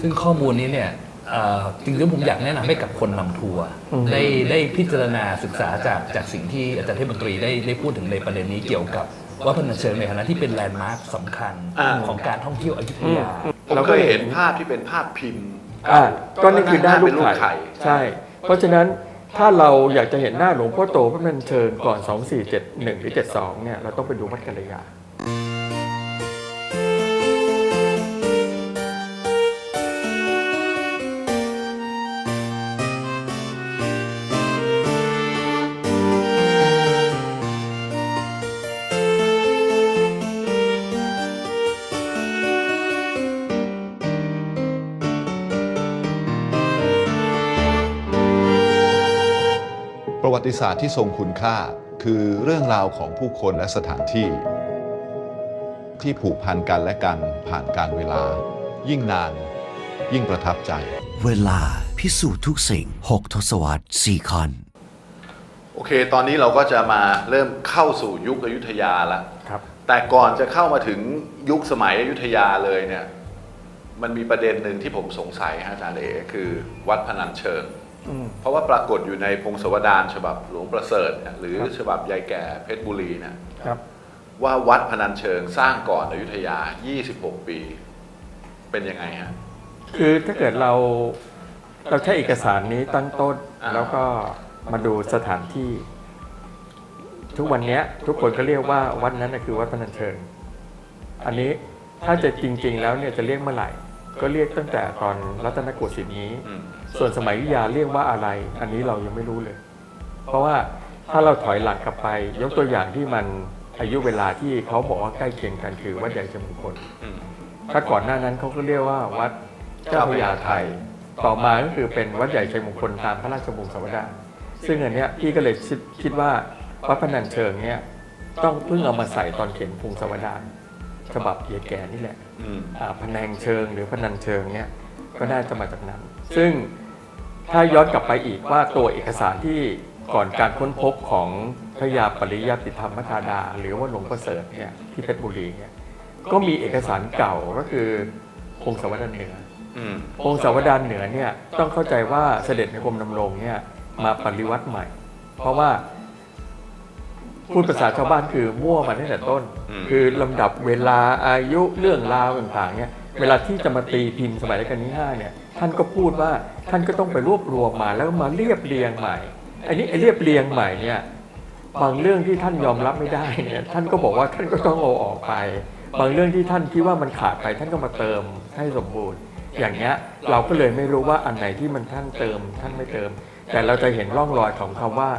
ซึ่งข้อมูลนี้เนี่ยเอ่อจริงๆผมอยากแนะนำให้กับคนนำทัวร์อืมได้ได้พิจารณาศึกษาจากจากสิ่งที่อาจารย์เทพมนตรีได้ได้พูดถึงในประเด็นนี้เกี่ยวกับวัดพนัญเชิงในฐานะที่เป็นแลนด์มาร์คสำคัญอ่าของการท่องเที่ยวอยุธยาผมเคยเห็นภาพที่เป็นภาพพิมพ์อ่าก็นี่คือด้านเป็นรูลูปกไข่ไข่ใช่ เพราะฉะนั้นถ้าเราอยากจะเห็นหน้าหลวงพ่อโตพระนันเชิญก่อน 2471 หรือ 72 เนี่ยเราต้องไปดูวัดกัลยา ติศาสตร์ที่ทรงคุณค่า คือเรื่องราวของผู้คนและสถานที่ ที่ผูกพันกันและกันผ่านการเวลา ยิ่งนาน ยิ่งประทับใจ เวลาพิสูจน์ทุกสิ่ง 6 ทศวรรษ4คอนโอเค ตอนนี้เราก็จะมาเริ่มเข้าสู่ยุคอยุธยาแล้วครับ แต่ก่อนจะเข้ามาถึงยุคสมัยอยุธยาเลยเนี่ย มันมีประเด็นหนึ่งที่ผมสงสัยฮะอาจารย์เอคือวัดพนัญเชิงอืม เพราะว่าปรากฏอยู่ในพงศาวดารฉบับหลวงประเสริฐเนี่ยหรือครับฉบับยายแก่เพชรบุรีเนี่ยครับ ว่าวัดพนัญเชิงสร้างก่อนอยุธยา 26 ปี เป็นยังไงฮะ คือถ้าเกิดเราเราใช้เอกสารนี้ตั้งต้น อ่า แล้วก็มาดูสถานที่ ทุกวันเนี้ย ทุกคนก็เรียกว่าวัดนั้นนะคือวัดพนัญเชิง อันนี้ถ้าจะจริง ๆ แล้วเนี่ยจะเรียกเมื่อไหร่ ก็เรียกตั้งแต่ตอนรัตนโกสินทร์นี้ อืมส่วนสมัยอยุธยาเรียกว่าอะไร อันนี้เรายังไม่รู้เลย เพราะว่าถ้าเราถอยหลังกลับไป ยกตัวอย่างที่มันอายุเวลาที่เขาบอกว่าใกล้เคียงกันคือวัดใหญ่ชมงคล อืม ถ้าก่อนหน้านั้นเขาก็เรียกว่าวัดเจ้าพระยาไทย ต่อมาก็คือเป็นวัดใหญ่ชัยมงคลตามพระราชวงศ์สวดาซึ่งอันเนี้ยพี่ก็เลยคิดคิดว่าวัดพนัญเชิงเนี่ยต้องเพิ่งเอามาใส่ตอนเขียนพงศาวดาร ฉบับเยแก่นี่แหละอืมอ่าพนังเชิงหรือพนันเชิงเนี่ยก็น่าจะมาจากนั้น ซึ่งถ้าย้อนกลับไปอีกว่าตัวเอกสารที่ก่อนการค้นพบของพระยาปริยติธรรมธาดา หรือว่าหลวงประเสริฐเนี่ยที่เพชรบุรีเนี่ยก็มีเอกสารเก่าก็คือพงศาวดารเหนืออืมพงศาวดารเหนือเนี่ยต้องเข้าใจว่าเสด็จในกรมดำรงเนี่ยมาปริวัติใหม่ เพราะว่า พูดภาษาชาวบ้านคือมั่วมาตั้งแต่ต้นอืมคือลำดับเวลาอายุเรื่องราวต่างๆเนี่ยเวลาที่จะมาตีพิมพ์สมัยรัชกาลที่ห้าเนี่ยท่านก็พูดว่าท่านก็ต้องไปรวบรวมมาแล้วมาเรียบเรียงใหม่ อันนี้ไอ้เรียบเรียงใหม่เนี่ยบางเรื่องที่ท่านยอมรับไม่ได้เนี่ยท่านก็บอกว่าท่านก็ต้องเอาออกไป บางเรื่องที่ท่านคิดว่ามันขาดไปท่านก็มาเติมให้สมบูรณ์ อย่างเงี้ยเราก็เลยไม่รู้ว่าอันไหนที่มันท่านเติมท่านไม่เติม แต่เราจะเห็นร่องรอยของคำว่า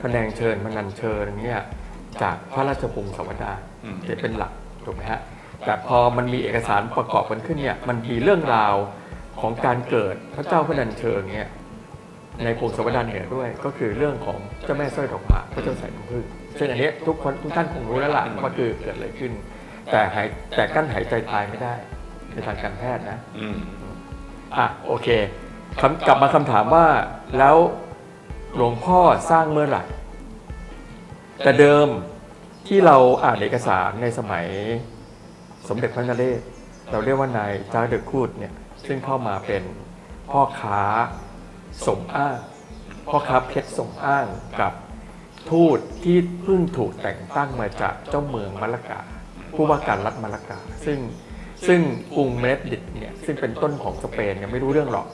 พะแนงเชิญพนันเชิญเนี่ย จากพระราชพงศาวดารอืมจะเป็นหลักถูกไหมฮะแต่พอมันมีเอกสารประกอบกันขึ้นเนี่ยมันมีเรื่องราวของการเกิดพระเจ้าพระนันเชิงเนี่ยในพงศาวดารเหนือด้วย ก็คือเรื่องของเจ้าแม่สร้อยดอกหมากพระเจ้าสายน้ำผึ้งซึ่งอันเนี้ยทุกคนทุกท่านคงรู้แล้วล่ะว่าคือเกิดอะไรขึ้น แต่หายแต่กั้นหายใจตายไม่ได้ในทางการแพทย์นะอืมอะโอเคคำกลับมาคำถามว่าแล้วหลวงพ่อสร้างเมื่อไหร่ แต่เดิมที่เราอ่านเอกสารในสมัยสมเด็จพระนเรศเราเรียกว่านายจ้าเดอะคูดเนี่ยซึ่งเข้ามาเป็นพ่อค้าสมอ้างพ่อค้าเพชรสมอ้างกับทูตที่เพิ่งถูกแต่งตั้งมาจากเจ้าเมืองมะละกา ผู้ว่าการรัฐมะละกา ซึ่งซึ่งกรุงเมดริดเนี่ยซึ่งเป็นต้นของสเปนเนี่ยไม่รู้เรื่องหรอก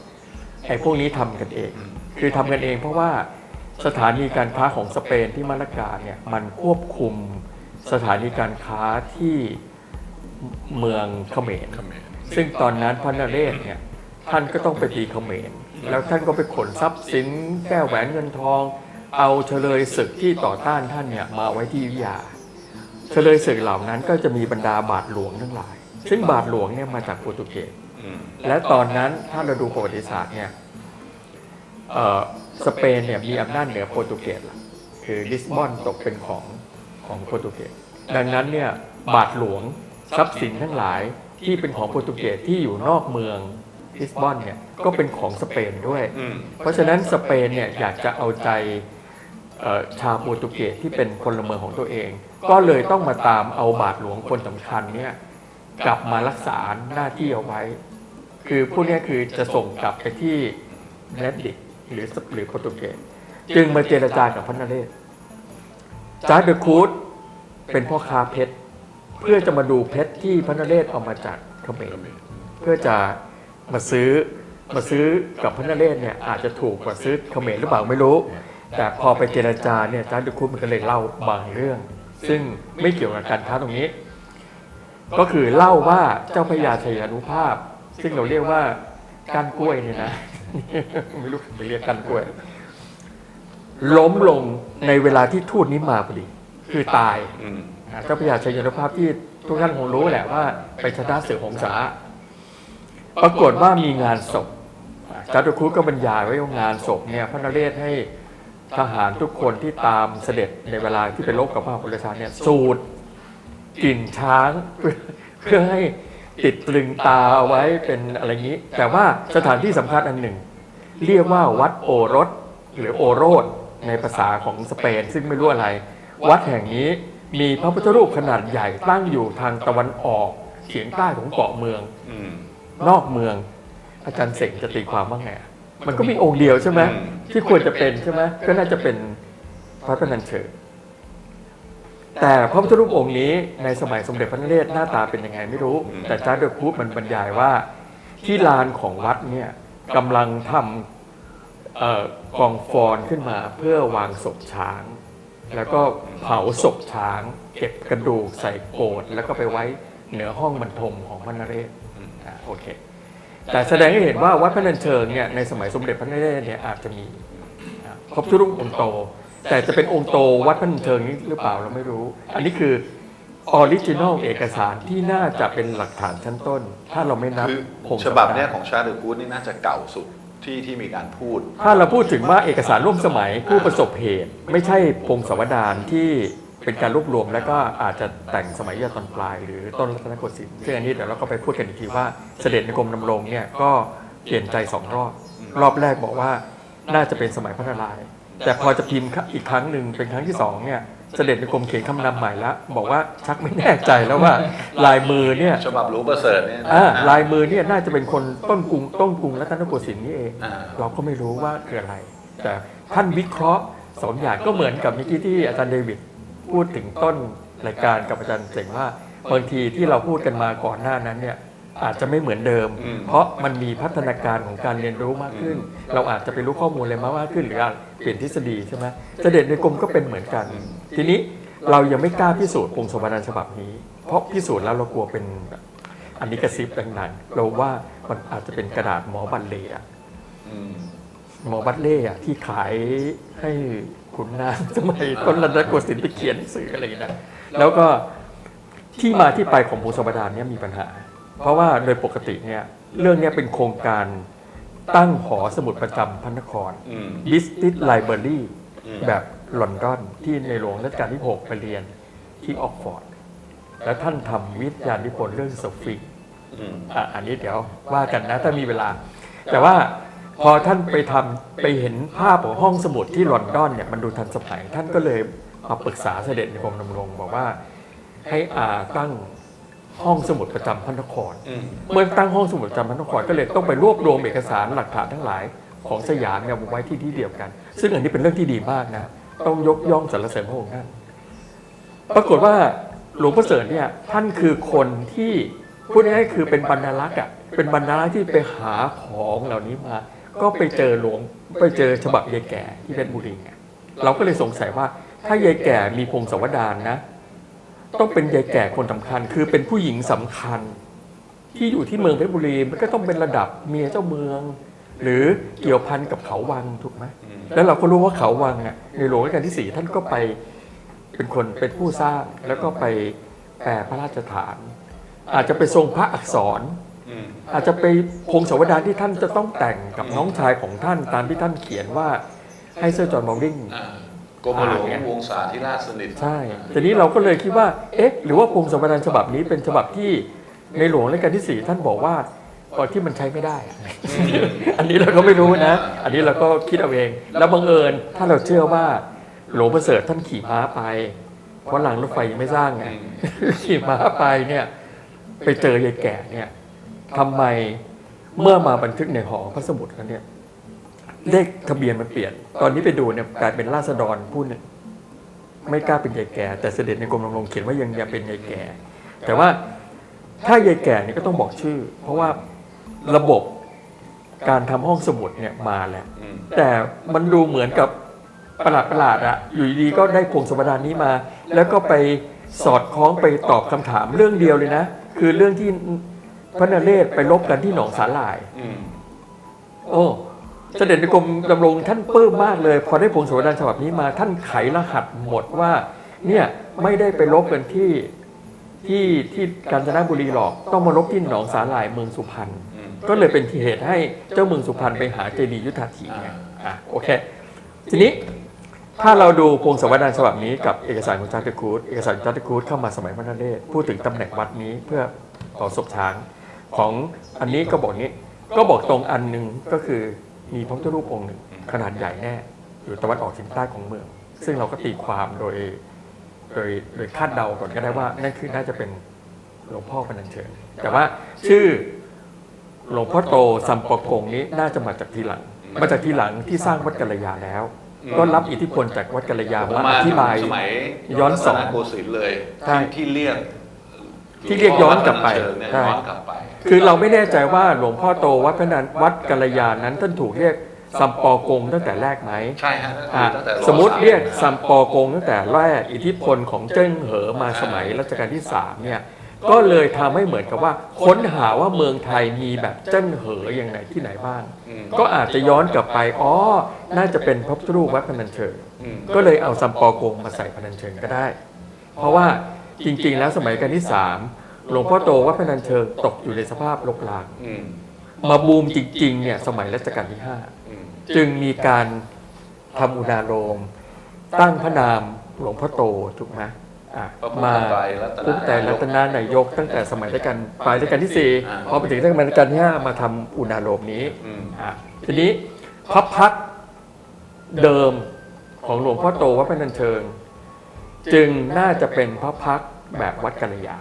ไอ้พวกนี้ทำกันเอง คือทำกันเองเพราะว่า สถานีการค้าของสเปนที่มะละกาเนี่ยมันควบคุมสถานีการค้าที่เมืองเขมร ซึ่งตอนนั้นพระนเรศเนี่ยท่านก็ต้องไปตีเขมร แล้วท่านก็ไปขนทรัพย์สินแก้วแหวนเงินทอง เอาเฉลยศึกที่ต่อต้านท่านเนี่ยมาไว้ที่อยุยา เฉลยศึกเหล่านั้นก็จะมีบรรดาบาทหลวงทั้งหลาย ซึ่งบาทหลวงเนี่ยมาจากโปรตุเกสและตอนนั้นถ้าเราดูประวัติศาสตร์เนี่ย สเปนเนี่ยมีอำนาจเหนือโปรตุเกสละคือลิสบอนตกเป็นของของโปรตุเกสดังนั้นเนี่ยบาทหลวงทรัพย์สินทั้งหลายที่เป็นของโปรตุเกสที่อยู่นอกเมืองลิสบอนเนี่ยก็เป็นของสเปนด้วยอืมเพราะฉะนั้นสเปนเนี่ยอยากจะเอาใจเอ่อชาวโปรตุเกสที่เป็นพลเมืองของตัวเอง ก็เลยต้องมาตามเอาบาทหลวงคนสำคัญเนี่ยกลับมารักษาหน้าที่เอาไว้ คือพวกเนี้ยคือจะส่งกลับไปที่เนดิก หรือหรือโปรตุเกสจึงมาเจรจากับพระนเรศจาร์ดเดอะคูดเป็นพ่อค้าเพชร เพื่อจะมาดูเพชรที่พระนเรศเอามาจากเขมรเพื่อจะมาซื้อมาซื้อกับพระนเรศเนี่ยอาจจะถูกกว่าซื้อเขมรหรือเปล่าไม่รู้ แต่พอไปเจรจาเนี่ยจาร์ดเดอะคูดมันก็เลยเล่าบางเรื่อง ซึ่งไม่เกี่ยวกับการค้าตรงนี้ ก็คือเล่าว่าเจ้าพระยาชัยานุภาพ ซึ่งเราเรียกว่าการกล้วยเนี่ยนะ ไม่รู้ไปเรียกกันกล้วย ล้มลงในเวลาที่ทูตนี้มาพอดี คือตายอืมอ่าเจ้าพระยาชัยานุภาพที่ทุกท่านคงรู้แหละว่า ไปชนะเสือหงสา ปรากฏว่ามีงานศพอ่าจาตุคุก็บรรยายไว้ว่างานศพเนี่ยพระนเรศให้ทหารทุกคนที่ตามเสด็จในเวลาที่ไปรบกับพระพุทธชาเนี่ยสูดกลิ่นช้างเพื่อเพื่อให้ ติดตรึงตาเอาไว้เป็นอะไรอย่างนี้ แต่ว่าสถานที่สำคัญอันหนึ่ง เรียกว่าวัดโอรสหรือโอโรสในภาษาของสเปนซึ่งไม่รู้อะไร วัดแห่งนี้มีพระพุทธรูปขนาดใหญ่ตั้งอยู่ทางตะวันออกเฉียงใต้ของเกาะเมือง อืม นอกเมือง อาจารย์เสงจะตีความว่าไงมันก็มีองค์เดียวใช่ไหมอืม ที่ควรจะเป็นใช่ไหมก็น่าจะเป็นพระพนัญเชิง แต่พระพุทธรูปองค์นี้ในสมัยสมเด็จพระนเรศหน้าตาเป็นยังไงไม่รู้ แต่จาร์ดเดอร์คูปมันบรรยายว่าที่ลานของวัดเนี่ยกำลังทำเอ่อกองฟอนขึ้นมาเพื่อวางศพช้าง แล้วก็เผาศพช้าง เก็บกระดูกใส่โกดแล้วก็ไปไว้เหนือห้องบรรทมของพระนเรศอ่าโอเคแต่แสดงให้เห็นว่าวัดพระนัญเชิงเนี่ยในสมัยสมเด็จพระนเรศเนี่ยอาจจะมีอ่าพระพุทธรูปองค์โต แต่จะเป็นองค์โตวัดพระนัญเชิงนี้หรือเปล่าเราไม่รู้ อันนี้คือออริจินอลเอกสารที่น่าจะเป็นหลักฐานชั้นต้น ถ้าเราไม่นับคือพงศฉบับเนี้ยของชาร์ลกูดนี่น่าจะเก่าสุดที่ที่มีการพูด ถ้าเราพูดถึงว่าเอกสารร่วมสมัยผู้ประสบเหตุ ไม่ใช่พงศาวดารที่เป็นการรวบรวม แล้วก็อาจจะแต่งสมัยยตอนปลาย หรือต้นรัตนโกสินทร์ซึ่งอันนี้เดี๋ยวเราก็ไปพูดกันอีกทีว่าเสด็จในกรมดำรงเนี่ยก็เปลี่ยนใจสองรอบ รอบแรกบอกว่าน่าจะเป็นสมัยพระนารายณ์ แต่พอจะพิมพ์อีกครั้งหนึ่งเป็นครั้งที่สองเนี่ยเสด็จในกรมเขียนคำนำใหม่แล้วบอกว่าชักไม่แน่ใจแล้วว่าลายมือเนี่ยฉบับหลวงประเสริฐเนี่ยอ่าลายมือเนี่ยน่าจะเป็นคนต้นกรุงต้นกรุงรัตนโกสินทร์นี่เอง อ่าเราก็ไม่รู้ว่าคืออะไร แต่ท่านวิเคราะห์สองอย่างก็เหมือนกับเมื่อกี้ที่อาจารย์เดวิดพูดถึงต้นรายการกับอาจารย์เจ๋งว่าบางทีที่เราพูดกันมาก่อนหน้านั้นเนี่ย อาจจะไม่เหมือนเดิมอืมเพราะมันมีพัฒนาการของการเรียนรู้มากขึ้น เราอาจจะไปรู้ข้อมูลอะไรมากขึ้น หรืออาจเปลี่ยนทฤษฎีใช่ไหมเสด็จในกรมก็เป็นเหมือนกัน ทีนี้เรายังไม่กล้าพิสูจน์พงศาวดารฉบับนี้ เพราะพิสูจน์แล้วเรากลัวเป็นแบบอันนี้กระซิบดังๆเราว่ามันอาจจะเป็นกระดาษหมอบัลเล่อะอืมหมอบัตเล่อะที่ขายให้ขุนนางสมัยต้นรัตนโกสินทร์ไปเขียนหนังสืออะไรอย่างเงี้ยนะแล้วก็ที่มาที่ไปของพงศาวดารเนี่ยมีปัญหา เพราะว่าโดยปกติเนี่ยเรื่องเนี้ยเป็นโครงการตั้งหอสมุดประจำพระนครอืมบิสติสไลบรารีอืมแบบลอนดอนที่ในหลวงรัชกาลที่ 6 ไปเรียนที่ออกฟอร์ด แล้วท่านทำวิทยานิพนธ์เรื่องโซฟีอืมอะอันนี้เดี๋ยวว่ากันนะถ้ามีเวลา แต่ว่าพอท่านไปทำไปเห็นภาพของห้องสมุดที่ลอนดอนเนี่ยมันดูทันสมัย ท่านก็เลยมาปรึกษาเสด็จในกรมดำรงบอกว่าให้อาตั้ง ห้องสมุดประจำพระนครอืมเมื่อตั้งห้องสมุดประจำพระนครก็เลยต้องไปรวบรวมเอกสารหลักฐานทั้งหลายของสยามเนี่ยมาไว้ที่ที่เดียวกัน ซึ่งอันนี้เป็นเรื่องที่ดีมากนะ ต้องยกย่องสรรเสริญพระองค์ท่านปรากฏว่าหลวงพ่อเสริญเนี่ยท่านคือคนที่พูดง่ายๆคือเป็นบรรณารักษ์อะเป็นบรรณารักษ์ที่ไปหาของเหล่านี้มา ก็ไปเจอหลวงไปเจอฉบับยายแก่ที่เพชรบุรีไงเราก็เลยสงสัยว่าถ้ายายแก่มีพงศาวดารนะ ต้องเป็นยายแก่คนสำคัญ คือเป็นผู้หญิงสำคัญ ที่อยู่ที่เมืองเพชรบุรีมันก็ต้องเป็นระดับเมียเจ้าเมือง หรือเกี่ยวพันกับเขาวังถูกไหมแล้วเราก็รู้ว่าเขาวังอะในหลวงรัชกาลที่สี่ท่านก็ไปเป็นคนเป็นผู้สร้างแล้วก็ไปแปลพระราชฐาน อาจจะไปทรงพระอักษรอืมอาจจะไปพงศาวดารที่ท่านจะต้องแต่งกับน้องชายของท่านตามที่ท่านเขียนว่าให้เซอร์จอห์นมอลลิงอ่า กรมหลวงอ่าไงวงศาธิราชสนิทใช่ทีนี้เราก็เลยคิดว่า เอ๊ะ หรือว่าพงศาวดารฉบับนี้เป็นฉบับที่ในหลวงรัชกาลที่สี่ท่านบอกว่าเออที่มันใช้ไม่ได้อะอันนี้เราก็ไม่รู้นะ อันนี้เราก็คิดเอาเอง แล้วบังเอิญถ้าเราเชื่อว่าหลวงประเสริฐท่านขี่ม้าไป เพราะหลังรถไฟยังไม่สร้างไงขี่ม้าไปเนี่ยไปเจอยายแก่เนี่ยทำไมเมื่อมาบันทึกในหอพระสมุดแล้วเนี่ย เลขทะเบียนมันเปลี่ยน ตอนนี้ไปดูเนี่ยกลายเป็นราษฎรพูดเนี่ยไม่กล้าเป็นยายแก่ แต่เสด็จในกรมดำรงเขียนว่ายังยังเป็นยายแก่ แต่ว่าถ้ายายแก่เนี่ยก็ต้องบอกชื่อ เพราะว่าระบบการทำห้องสมุดเนี่ยมาแล้วอืมแต่มันดูเหมือนกับประหลาดประหลาดๆอะอยู่ดีๆก็ได้พวงสมบัตินี้มา แล้วก็ไปสอดคล้องไปตอบคำถามเรื่องเดียวเลยนะ คือเรื่องที่พระนเรศไปลบกันที่หนองสาหร่ายอืมโอ้ เสด็จในกรมดำรงท่านปลื้มมากเลย พอได้พงศาวดารฉบับนี้มาท่านไขรหัสหมดว่าเนี่ยไม่ได้ไปลบกันที่ที่ที่กาญจนบุรีหรอกต้องมาลบที่หนองสาหร่ายเมืองสุพรรณก็เลยเป็นเหตุให้เจ้าเมืองสุพรรณไปหาเจดีย์ยุทธาถีไงอะโอเค ทีนี้ถ้าเราดูพงศาวดารฉบับนี้กับเอกสารของจาร์ตคูดเอกสารจาร์ตคูดเข้ามาสมัยพระนเรศพูดถึงตำแหน่งวัดนี้เพื่อต่อศพช้างของอันนี้ก็บอกนี้ก็บอกตรงอันหนึ่งก็คือ มีพระพุทธรูปองค์หนึ่งขนาดใหญ่แน่อยู่ตะวันออกเฉียงใต้ของเมือง ซึ่งเราก็ตีความโดยโดยโดยคาดเดาก่อนก็ได้ว่านั่นคือน่าจะเป็นหลวงพ่อพนัญเชิญ แต่ว่าชื่อหลวงพ่อโตสัมปะกงนี้น่าจะมาจากทีหลัง มาจากทีหลังที่สร้างวัดกัลยาแล้ว ก็รับอิทธิพลจากวัดกัลยาผมมามาอธิบายสมัยย้อนสอนรัตโกสินทร์เลยใช่ที่ที่เรียก ที่เรียกย้อนกลับไปเชิงเนี่ยใช่ ย้อนกลับไป คือเราไม่แน่ใจว่าหลวงพ่อโตวัดพนันวัดกัลยานั้นท่านถูกเรียกสัมปอกงตั้งแต่แรกไหมใช่ฮะอะตั้งแต่สมมติเรียกสัมปอกงตั้งแต่แรกอิทธิพลของเจิ้งเหอมาสมัยรัชกาลที่สามเนี่ยก็เลยทำให้เหมือนกับว่าค้นหาว่าเมืองไทยมีแบบเจิ้งเหออย่างไหนที่ไหนบ้าง อืมก็อาจจะย้อนกลับไปอ๋อน่าจะเป็นพระพุทธรูปวัดพนัญเชิง อืมก็เลยเอาสัมปอกงมาใส่พนัญเชิงก็ได้ เพราะว่า จริง ๆ แล้วสมัยรัชกาลที่สามหลวงพ่อโตวัดพนัญเชิงตกอยู่ในสภาพรกรางอืมมาบูมจริง ๆ เนี่ยสมัยรัชกาลที่ห้าอืมจึงมีการทำอุณาโลมตั้งพระนามหลวงพ่อโตถูกไหมอะพระพุทธมาไตรรัตนพุทธไตรรัตนานายก ตั้งแต่สมัยรัชกาลปลายรัชกาลที่สี่อ่าพอไปถึงรัชกาลที่ห้ามาทำอุณาโลมนี้ อืมอะทีนี้พระพักตร์เดิมของหลวงพ่อโตวัดพนัญเชิง จึงน่าจะเป็นพระพักตร์ แบบวัดกัลยา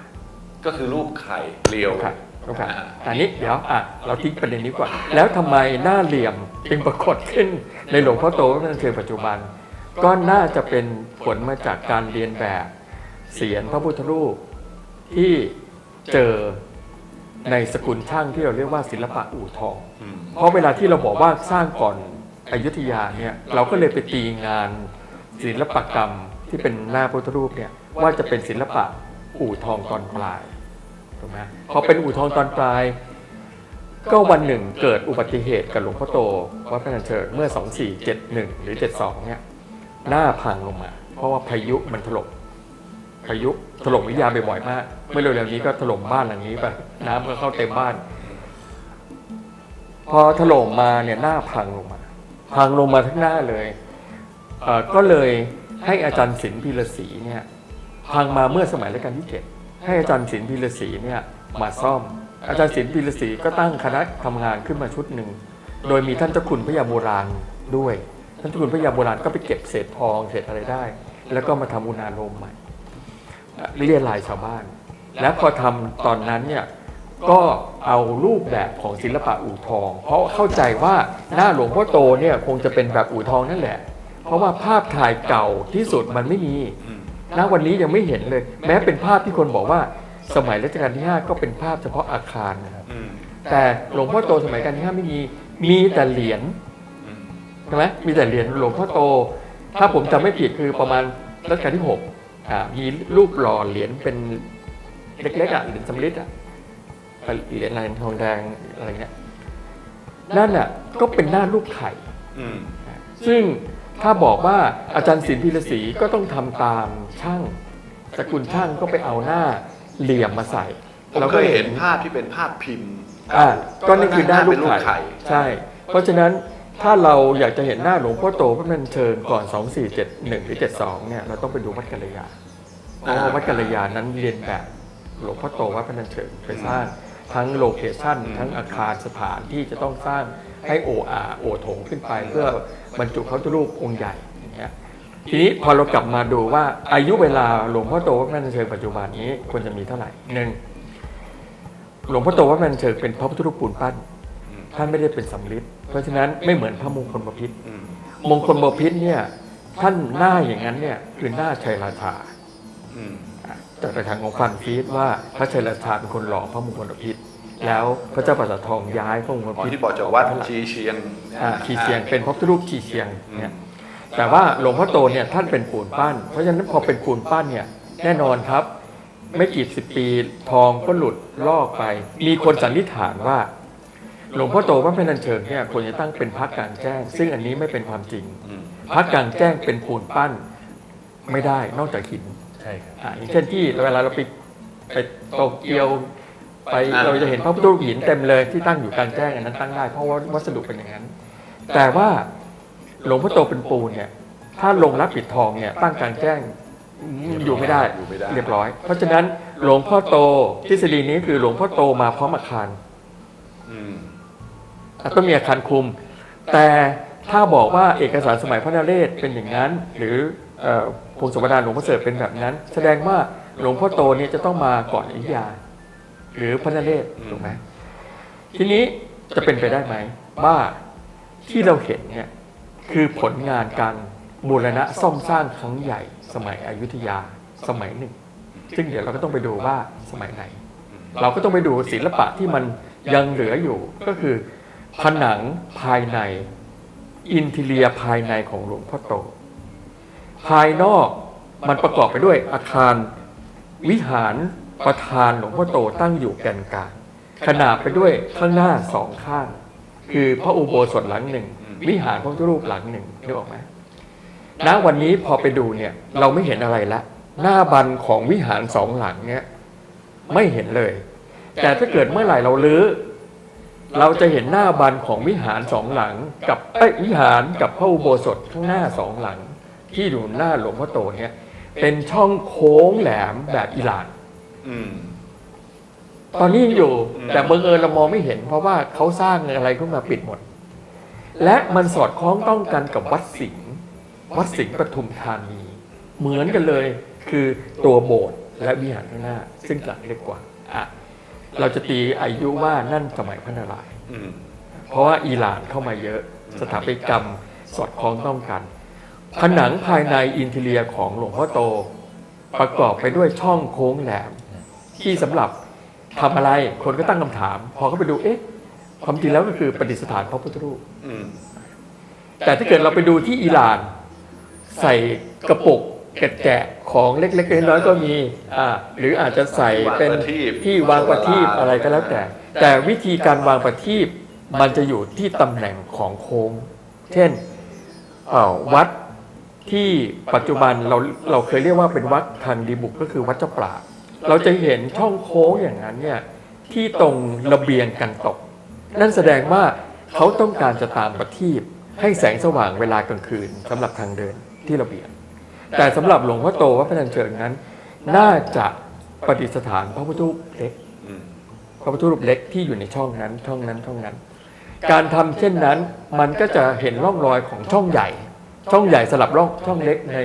ก็คือรูปไข่เรียวครับครับอ่าอันนี้เดี๋ยวอะเราทิ้งประเด็นนี้ก่อน แล้วทำไมหน้าเหลี่ยมจึงปรากฏขึ้นในหลวงพ่อโตวัดพนัญเชิงปัจจุบัน ก็น่าจะเป็นผลมาจากการเรียนแบบเสียนพระพุทธรูปที่เจอในสกุลช่างที่เราเรียกว่าศิลปะอู่ทองอืมเพราะเวลาที่เราบอกว่าสร้างก่อนอยุธยาเนี่ยเราก็เลยไปตีงานศิลปกรรม ที่เป็นหน้าพระพุทธรูปเนี่ยว่าจะเป็นศิลปะอู่ทองตอนปลายถูกไหมพอเป็นอู่ทองตอนปลาย ก็วันหนึ่งเกิดอุบัติเหตุกับหลวงพ่อโตวัดพระนัญเชิงเมื่อ 2471 หรือ 72 เนี่ยหน้าพังลงมา เพราะว่าพายุมันถล่มพายุถล่มวิทยาบ่อยๆมากเมื่อเร็วๆนี้ก็ถล่มบ้านหลังนี้ไปน้ำก็เข้าเต็มบ้าน พอถล่มมาเนี่ยหน้าพังลงมา พังลงมาทั้งหน้าเลยเก็เลย ให้อาจารย์ศิลป์พิรศรีเนี่ยพังมาเมื่อสมัยรัชกาลที่เจ็ดให้อาจารย์ศิลป์พิรศรีเนี่ยมาซ่อม อาจารย์ศิลป์พิรศรีก็ตั้งคณะทำงานขึ้นมาชุดหนึ่ง โดยมีท่านเจ้าคุณพระยาโบราณด้วย ท่านเจ้าคุณพระยาโบราณก็ไปเก็บเศษทองเศษอะไรได้ แล้วก็มาทำอุณาโลมใหม่เรียรายชาวบ้าน แล้วพอทำตอนนั้นเนี่ยก็เอารูปแบบของศิลปะอู่ทอง เพราะเข้าใจว่าหน้าหลวงพ่อโตเนี่ยคงจะเป็นแบบอู่ทองนั่นแหละ ราะว่าภาพถ่ายเก่าที่สุดมันไม่มีณวันนี้ยังไม่เห็นเลย แม้เป็นภาพที่คนบอกว่า สมัยรัชกาลที่ 5 ก็เป็นภาพเฉพาะอาคารนะครับอืมแต่หลวงพ่อโตสมัยรัชกาลที่ 5 ไม่มี มีแต่เหรียญอืมใช่ไหมมีแต่เหรียญหลวงพ่อโต ถ้าผมจำไม่ผิดคือประมาณรัชกาลที่6อ่ามีรูปหล่อเหรียญเป็นเล็กๆอะเหรียญสำริดอะเหรียญอะไรทองแดงอะไรเงี้ยนั่นน่ะก็เป็นหน้ารูปไข่อืมซึ่ง ถ้าบอกว่าอาจารย์ศิลป์พิรศรีก็ต้องทำตามช่างสกุลช่างก็ไปเอาหน้าเหลี่ยมมาใส่ผมราเคก็ยเห็นภาพที่เป็นภาพพิมพ์อ่าก็นี่คือหน้ารูปเป็นรูปไข่ไข่ใช่ เพราะฉะนั้นถ้าเราอยากจะเห็นหน้าหลวงพ่อโตพระนันเชิญก่อน 2471หรือ72เนี่ยเราต้องไปดูวัดกัลยาเพราะว่าวัดกัลยานั้นเรียนแบบหลวงพ่อโตวัดพระนันเชิงไปสร้างทั้งโลเคชั่นทั้งอาคารสถานที่จะต้องสร้าง ให้โออาโอโถงขึ้นไปเพื่อบรรจุเขารูปองค์ใหญ่อย่างเงี้ยทีนี้พอเรากลับมาดูว่าอายุเวลาหลวงพ่อโตวัดพระนันเชิงปัจจุบันนี้ควรจะมีเท่าไหร่หนึ่งหลวงพ่อโตวัดพระนันเชิงเป็นพระพุทธรูปปูนปั้นท่านไม่ได้เป็นสำริดเพราะฉะนั้นไม่เหมือนพระมงคลบพิษอืมมงคลบพิษเนี่ยท่านหน้าอย่างนั้นเนี่ยคือหน้าชัยราชาอืมจากทางของฟันฟีดว่าพระชัยราชาเป็นคนหล่อพระมงคลบพิษ แล้วพระเจ้าปราสาททองย้ายพระมงคลบอ๋อพิษที่บอกจากวัดชีเชียงอ่าชีเชียง เป็นพระพุทธรูปชีเชียงเนี่ยแต่ว่าหลวงพ่อโตเนี่ยท่านเป็นปูนปั้น เพราะฉะนั้นพอเป็นปูนปั้นเนี่ยแน่นอนครับ ไม่กี่สิบปีทองก็หลุดลอกไป มีคนสันนิษฐานว่า หลวงพ่อโตวัดพนัญเชิงเนี่ยควรจะตั้งเป็นพระกลางแจ้ง ซึ่งอันนี้ไม่เป็นความจริงอืมพระกลางแจ้งเป็นปูนปั้นไม่ได้นอกจากหินใช่ครับอ่าอย่างเช่นที่เวลาเราไปไปโตเกียว ไปอ่าเราจะเห็นพระพุทธรูปหินเต็มเลยที่ตั้งอยู่กลางแจ้งอันนั้นตั้งได้เพราะว่าวัสดุเป็นอย่างนั้น แต่ว่าหลวงพ่อโตเป็นปูนเนี่ยถ้าลงรับปิดทองเนี่ยตั้งกลางแจ้งอยู่ไม่ได้อยู่ไม่ได้เรียบร้อย เพราะฉะนั้นหลวงพ่อโตทฤษฎีนี้คือหลวงพ่อโตมาพร้อมอาคารอืมต้องมีอาคารคุม แต่ถ้าบอกว่าเอกสารสมัยพระนเรศเป็นอย่างนั้น หรือเอ่อพงศาวดารหลวงพ่อเสริฐเป็นแบบนั้น แสดงว่าหลวงพ่อโตเนี่ยจะต้องมาก่อนอยุธยา หรือพระนเรศถูกไหมทีนี้จะเป็นไปได้ไหมว่าที่เราเห็นเนี่ยคือผลงานการบูรณะซ่อมสร้างครั้งใหญ่สมัยอยุธยาสมัยหนึ่ง ซึ่งเดี๋ยวเราก็ต้องไปดูว่าสมัยไหน เราก็ต้องไปดูศิลปะที่มันยังเหลืออยู่ก็คือ ผนังภายในอินทีเลียภายในของหลวงพ่อโต ภายนอกมันประกอบไปด้วยอาคารวิหาร ประธานหลวงพ่อโตตั้งอยู่แกนกลางขนาบไปด้วยข้างหน้าสองข้าง คือพระอุโบสถหลังหนึ่ง วิหารพระพุทธรูปหลังหนึ่งนึกออกไหมณวันนี้พอไปดูเนี่ย เราไม่เห็นอะไรละ หน้าบันของวิหารสองหลังเนี่ยไม่เห็นเลย แต่ถ้าเกิดเมื่อไหร่เราลื้อเราจะเห็นหน้าบันของวิหารสองหลัง กับเอ้ยวิหารกับพระอุโบสถข้างหน้าสองหลัง ที่อยู่หน้าหลวงพ่อโตเนี่ยเป็นช่องโค้งแหลมแบบอิหร่าน อืม ตอนนี้ยังอยู่ อืม แต่บังเอิญเรามองไม่เห็น เพราะว่าเขาสร้างอะไรขึ้นมาปิดหมด และมันสอดคล้องต้องกันกับวัดสิงห์วัดสิงห์ปทุมธานี เหมือนกันเลย คือตัวโบสถ์และวิหารข้างหน้า ซึ่งหลังเล็กกว่าอะเราจะตีอายุว่านั่นสมัยพระนารายณ์ อืม เพราะว่าอิหร่านเข้ามาเยอะ สถาปัตยกรรมสอดคล้องต้องกัน ผนังภายในอินทีเรียของหลวงพ่อโต ประกอบไปด้วยช่องโค้งแหลม ที่สำหรับทำอะไรคนก็ตั้งคำถาม พอเขาไปดูเอ๊ะความจริงแล้วก็คือประดิษฐานพระพุทธรูปอืมแต่ถ้าเกิดเราไปดูที่อิหร่าน ใส่กระปุกแกะๆของเล็กๆน้อยๆก็มีอ่าหรืออาจจะใส่เป็นที่วางประทีปอะไรก็แล้วแต่ แต่วิธีการวางประทีปมันจะอยู่ที่ตำแหน่งของโค้ง เช่นเอ่อวัดที่ปัจจุบันเราเราเคยเรียกว่าเป็นวัดทางดีบุกก็คือวัดเจ้าปราบ เราจะเห็นช่องโค้งอย่างนั้นเนี่ยที่ตรงระเบียงกันตก นั่นแสดงว่าเขาต้องการจะตามประทีปให้แสงสว่างเวลากลางคืนสำหรับทางเดินที่ระเบียง แต่สำหรับหลวงพ่อโตวัดพระนันเชิงนั้น น่าจะประดิษฐานพระพุทธรูปเล็กพระพุทธรูปเล็กที่อยู่ในช่องนั้นช่องนั้นช่องนั้น การทำเช่นนั้นมันก็จะเห็นร่องรอยของช่องใหญ่ ช่องใหญ่สลับร่องช่องเล็กใน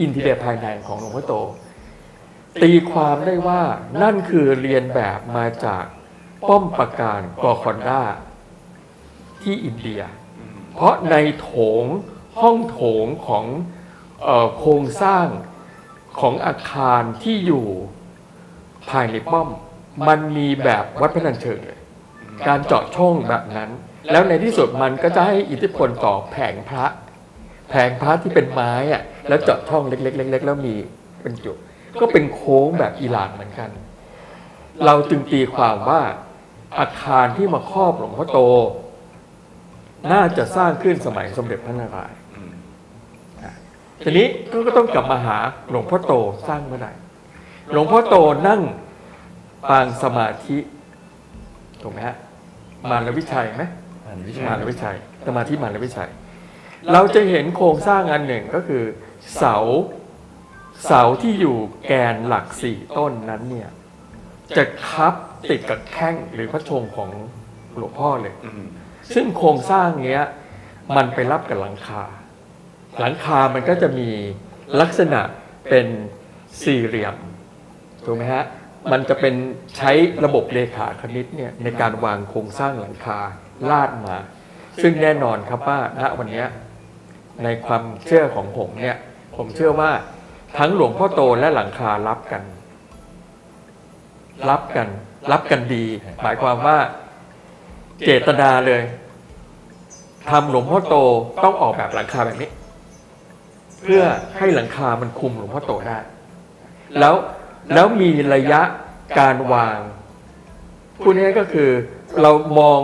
อินทีเรียภายในของหลวงพ่อโต ตีความได้ว่านั่นคือเรียนแบบมาจากป้อมปราการกอคอนดาที่อินเดีย เพราะในโถงห้องโถงของออโครงสร้างของอาคารที่อยู่ภายในป้อม มันมีแบบวัดพระนันเชิงเลยการเจาะช่องแบบนั้น แล้วในที่สุดมันก็จะให้อิทธิพลต่อแผงพระ แผงพระที่เป็นไม้อะแล้วเจาะช่องเล็กๆๆแล้วมีเป็นจุด ก็เป็นโค้งแบบอิหร่านเหมือนกัน เราจึงตีความว่าอาคารที่มาครอบหลวงพ่อโต น่าจะสร้างขึ้นสมัยสมเด็จพระนารายณ์อืมทีนี้ก็ต้องกลับมาหาหลวงพ่อโตสร้างเมื่อไหร่หลวงพ่อโตนั่งปางสมาธิถูกไหมฮะมารวิชัยไหมอันวิมารชาวิชัยสมาธิมารวิชัย เราจะเห็นโครงสร้างอันหนึ่งก็คือ เสา เสาที่อยู่แกนหลักสี่ต้นนั้นเนี่ย จะคับติดกับแข้งหรือพระชงของหลวงพ่อเลย ซึ่งโครงสร้างเนี้ย มันไปรับกับหลังคา หลังคามันก็จะมีลักษณะเป็นสี่เหลี่ยมถูกไหมฮะมันจะเป็นใช้ระบบเลขาคณิตเนี่ยในการวางโครงสร้างหลังคาลาดมา ซึ่งแน่นอนครับว่าณวันเนี้ยในความเชื่อของผมเนี่ย ผมเชื่อว่า ทั้งหลวงพ่อโตและหลังคารับกัน รับกัน รับกันดี หมายความว่าเจตนาเลยทำหลวงพ่อโตต้องออกแบบหลังคาแบบนี้ เพื่อให้หลังคามันคุมหลวงพ่อโตได้ แล้วแล้วมีระยะการวางพูดง่ายก็คือ เรามอง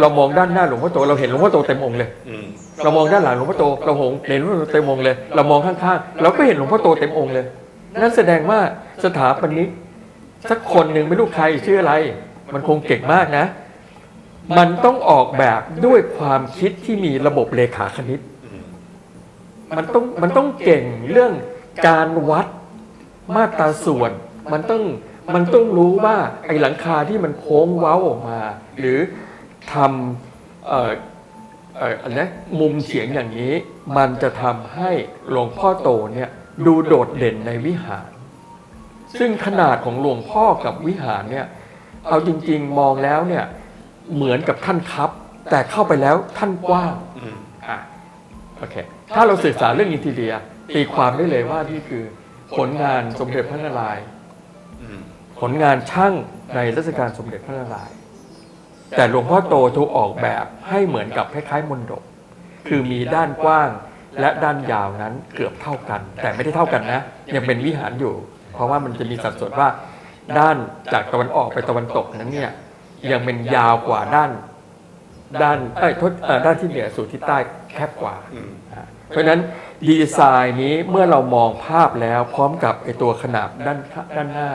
เรามองด้านหน้าหลวงพ่อโตเราเห็นหลวงพ่อโตเต็มองค์เลย อืมเรามองด้านหลังหลวงพ่อโตเราเห็นหลวงพ่อโตเต็มองค์เลย เรามองข้างๆเราก็เห็นหลวงพ่อโตเต็มองค์เลย นั่นแสดงว่าสถาปนิกสักคนหนึ่งไม่รู้ใครชื่ออะไร มันคงเก่งมากนะ มันต้องออกแบบด้วยความคิดที่มีระบบเลขาคณิต อืมมันต้องมันต้องเก่งเรื่องการวัดมาตราส่วน มันต้องมันต้องรู้ว่าไอ้หลังคาที่มันโค้งเว้าออกมา หรือ ทำเอ่อเอ่ออะไรนะมุมเฉียงอย่างนี้ มันจะทำให้หลวงพ่อโตเนี่ยดูโดดเด่นในวิหาร ซึ่งขนาดของหลวงพ่อกับวิหารเนี่ยเอาจริง ๆมองแล้วเนี่ยเหมือนกับท่านครับ แต่เข้าไปแล้วท่านกว้างอืมอะโอเคถ้าเราศึกษาเรื่องอินทีเรียตีความได้เลยว่านี่คือผลงานสมเด็จพระนารายณ์อืมผลงานช่างในรัชกาลสมเด็จพระนารายณ์ แต่หลวงพ่อโตถูกออกแบบให้เหมือนกับคล้ายๆมนดก คือมีด้านกว้าง และด้านยาวนั้นเกือบเท่ากัน แต่ไม่ได้เท่ากันนะ ยังเป็นวิหารอยู่ เพราะว่ามันจะมีสัดส่วนว่า ด้านจากตะวันออกไปตะวันตกนั้นเนี่ยยังเป็นยาวกว่าด้านด้านเอ้ยทด้านที่เหนือสู่ที่ใต้แคบกว่า เพราะฉะนั้นดีไซน์นี้เมื่อเรามองภาพแล้วพร้อมกับไอตัวขนาดด้านด้านหน้า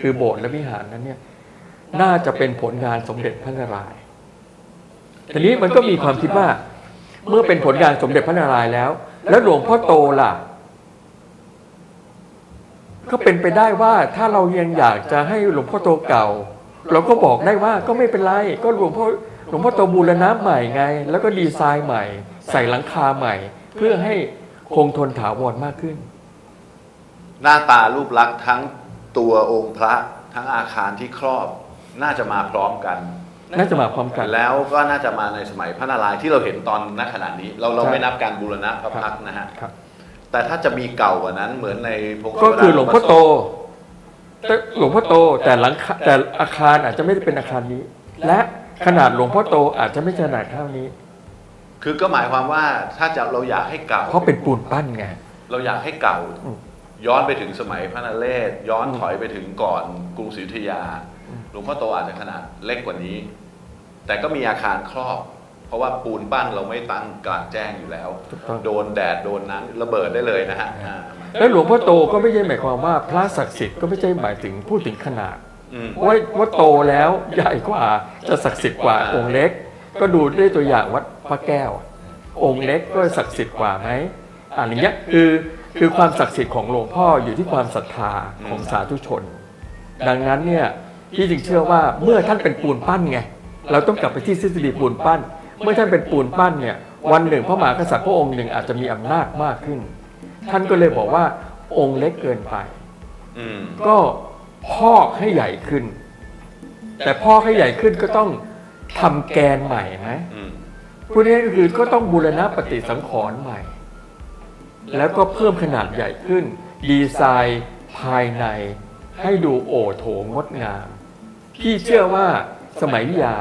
คือโบสถ์และวิหารนั้นเนี่ย น่าจะเป็นผลงานสมเด็จพระนารายณ์ทีนี้มันก็มีความคิดว่า เมื่อเป็นผลงานสมเด็จพระนารายณ์แล้ว แล้วหลวงพ่อโตล่ะ ก็เป็นไปได้ว่าถ้าเรายังอยากจะให้หลวงพ่อโตเก่า เราก็บอกได้ว่าก็ไม่เป็นไร ก็หลวงพ่อหลวงพ่อโตบูรณะใหม่ไง แล้วก็ดีไซน์ใหม่ ใส่หลังคาใหม่ เพื่อให้คงทนถาวรมากขึ้น หน้าตารูปลักษณ์ทั้งตัวองค์พระทั้งอาคารที่ครอบ น่าจะมาพร้อมกัน น่าจะมาพร้อมกัน แล้วก็น่าจะมาในสมัยพระนารายณ์ที่เราเห็นตอนณขณะนี้ เราเราใช่ไม่นับการบูรณะพระพักตร์นะฮะครับ แต่ถ้าจะมีเก่ากว่านั้นเหมือนในพงศาวดารก็คือหลวงพ่อโตแต่หลวงพ่อโตแต่หลังคาแต่อาคารอาจจะไม่ได้เป็นอาคารนี้ และขนาดหลวงพ่อโตอาจจะไม่ขนาดเท่านี้ คือก็หมายความว่าถ้าจะเราอยากให้เก่า เพราะเป็นปูนปั้นไง เราอยากให้เก่า อืมย้อนไปถึงสมัยพระนเรศ ย้อนอืมถอยไปถึงก่อนกรุงศรีอยุธยา หลวงพ่อโตอาจจะขนาดเล็กกว่านี้ แต่ก็มีอาคารครอบ เพราะว่าปูนปั้นเราไม่ตั้งกลางแจ้งอยู่แล้ว ถูกต้อง โดนแดดโดนน้ำระเบิดได้เลยนะฮะอ่าแล้วหลวงพ่อโตก็ไม่ใช่หมายความว่าพระศักดิ์สิทธิ์ก็ไม่ใช่หมายถึงพูดถึงขนาด อืม ว่าว่าโตแล้วใหญ่กว่าจะศักดิ์สิทธิ์กว่าองค์เล็ก ก็ดูได้ตัวอย่างวัดพระแก้ว องค์เล็กก็ศักดิ์สิทธิ์กว่าไหมอันนี้ยคือคือความศักดิ์สิทธิ์ของหลวงพ่ออยู่ที่ความศรัทธาของสาธุชน ดังนั้นเนี่ย พี่จึงเชื่อว่าเมื่อท่านเป็นปูนปั้นไงเราต้องกลับไปที่ทฤษฎีปูนปั้น เมื่อท่านเป็นปูนปั้นเนี่ยวันหนึ่งพระมหากษัตริย์พระองค์หนึ่งอาจจะมีอำนาจมากขึ้น ท่านก็เลยบอกว่าองค์เล็กเกินไปก็พอกให้ใหญ่ขึ้น แต่พอกให้ใหญ่ขึ้นก็ต้องทำแกนใหม่ไหมพูดง่ายๆก็คือก็ต้องบูรณะปฏิสังขรณ์ใหม่ แล้วก็เพิ่มขนาดใหญ่ขึ้น ดีไซน์ภายในให้ดูโอโถงงดงาม พี่เชื่อว่าสมัยวิทยา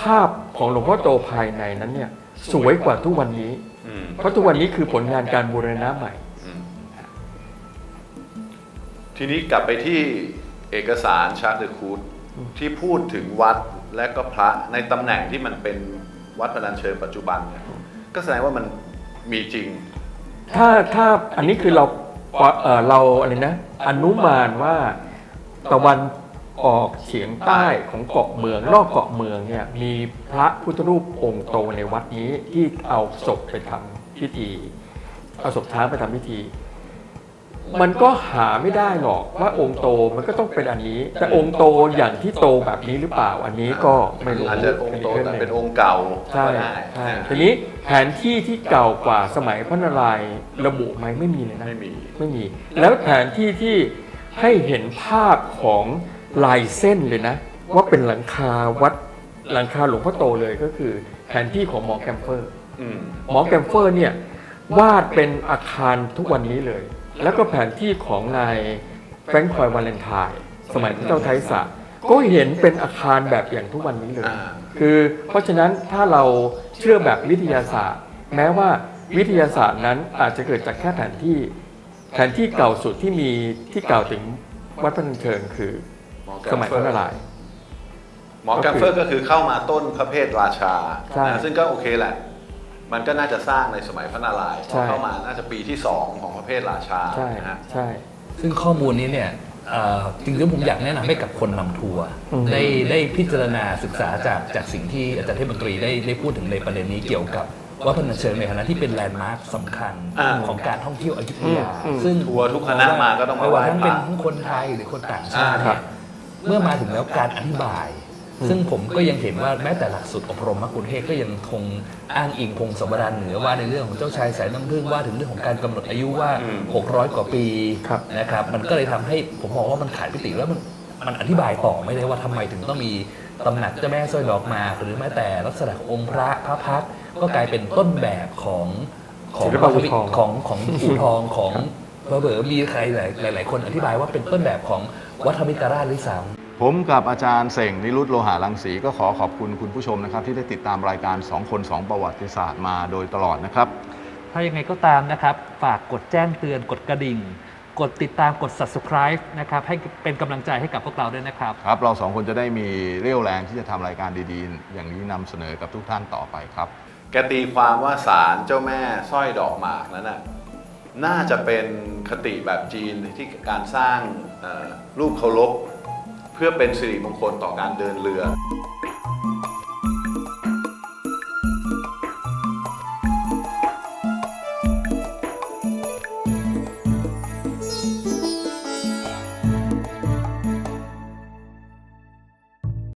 ภาพของหลวงพ่อโตภายในนั้นเนี่ยสวยกว่าทุกวันนี้ อืมเพราะทุกวันนี้คือผลงานการบูรณะใหม่ อืมทีนี้กลับไปที่เอกสารชาร์ตเดอคูดที่พูดถึงวัดและก็พระในตำแหน่งที่มันเป็นวัดพนัญเชิงปัจจุบันเนี่ยก็แสดงว่ามันมีจริง ถ้าถ้าอันนี้คือเราเอ่อเราอะไรนะ อนุมานว่าตะวัน ออกเฉียงใต้ของเกาะเมือง นอกเกาะเมืองเนี่ยมีพระพุทธรูปองค์โตในวัดนี้ที่เอาศพไปทำพิธีเอาศพช้างไปทำพิธี มันก็หาไม่ได้หรอกว่าองค์โตมันก็ต้องเป็นอันนี้ แต่องค์โตอย่างที่โตแบบนี้หรือเปล่าอันนี้ก็ไม่รู้อาจจะองค์โตรื่แต่หงเป็นองค์เก่าใช่ก็ได้ใช่อ่าทีนี้แผนที่ที่เก่ากว่าสมัยพระนารายณ์ระบุไหมไม่มีเลยนะไม่มี ไม่มี แล้วแผนที่ที่ให้เห็นภาพของ ลายเส้นเลยนะ ว่าเป็นหลังคาวัดหลังคาหลวงพ่อโตเลยก็คือแผนที่ของหมอแกมเฟอร์อืมหมอแกมเฟอร์เนี่ยวาดเป็นอาคารทุกวันนี้เลย แล้วก็แผนที่ของนายแฟรงค์คอยวาเลนไทน์สมัยพระเจ้าไทสะก็เห็นเป็นอาคารแบบอย่างทุกวันนี้เลยอ่าคือเพราะฉะนั้นถ้าเราเชื่อแบบวิทยาศาสตร์ แม้ว่าวิทยาศาสตร์นั้นอาจจะเกิดจากแค่แผนที่ แผนที่เก่าสุดที่มีที่กล่าวถึงวัดพระนัญเชิงคือ หมอแกสมมัยเฟพอระร์นารายณ์ หมอแกมเฟอร์ก็คือเข้ามาต้นพระเพทราชาใช่นะซึ่งก็โอเคแหละ มันก็น่าจะสร้างในสมัยพระนารายณ์ใช่ เข้ามาน่าจะปีที่สองของพระเพทราชาใช่นะฮะ ใช่ ซึ่งข้อมูลนี้เนี่ยเอ่อจริงๆผมอยากแนะนำให้กับคนนำทัวร์อืม ได้ได้พิจารณาศึกษาจากจากสิ่งที่อาจารย์เทพมนตรีได้ได้พูดถึงในประเด็นนี้เกี่ยวกับวัดพระนัญเชิงในฐานะที่เป็นแลนด์มาร์คสำคัญอ่าของการท่องเที่ยวอยุธยา อืมซึ่งทัวร์ทุกคณะมาก็ต้องมาไม่ว่าทั้งไหว้พระ เป็นทั้งคนไทยหรือคนต่างชาติอ่าเนี่ย เมื่อมาถึงแล้วการอธิบาย ซึ่งผมก็ยังเห็นว่าแม้แต่หลักสูตรอบรมมกุเทศก็ยังคงอ้างอิงพงศาวดารเหนือว่าในเรื่องของเจ้าชายสายน้ำผึ้งว่าถึงเรื่องของการกำหนดอายุว่าอืม600 กว่าปีครับนะครับ มันก็เลยทำให้ผมมองว่ามันขาดพิติแล้วมันมันอธิบายต่อไม่ได้ว่าทำไมถึงต้องมีตำหนักเจ้าแม่สร้อยดอกหมากหรือแม้แต่ลักษณะขององค์พระพระพักตร์ก็กลายเป็นต้นแบบของของศิลปะอู่ทอง ของของอู่ทองของ เบอร์มีใครหลายหลายๆคนอธิบายว่าเป็นต้นแบบของวัดธรรมิกราชหรือซ้ำผมกับอาจารย์เส่งนิรุตโลหะรังสีก็ขอขอบคุณคุณผู้ชมนะครับ ที่ได้ติดตามรายการ 2 คน 2 ประวัติศาสตร์มาโดยตลอดนะครับ ถ้ายังไงก็ตามนะครับ ฝากกดแจ้งเตือนกดกระดิ่ง กดติดตามกด subscribe นะครับ ให้เป็นกำลังใจให้กับพวกเราด้วยนะครับ ครับ เราสองคนจะได้มีเรี่ยวแรงที่จะทำรายการดีๆ อย่างนี้นำเสนอกับทุกท่านต่อไปครับ แกตีความว่าศาลเจ้าแม่สร้อยดอกหมากนั้นน่ะ น่าจะเป็นคติแบบจีนที่การสร้างรูปเคารพเพื่อเป็นสิริมงคลต่อการเดินเรือ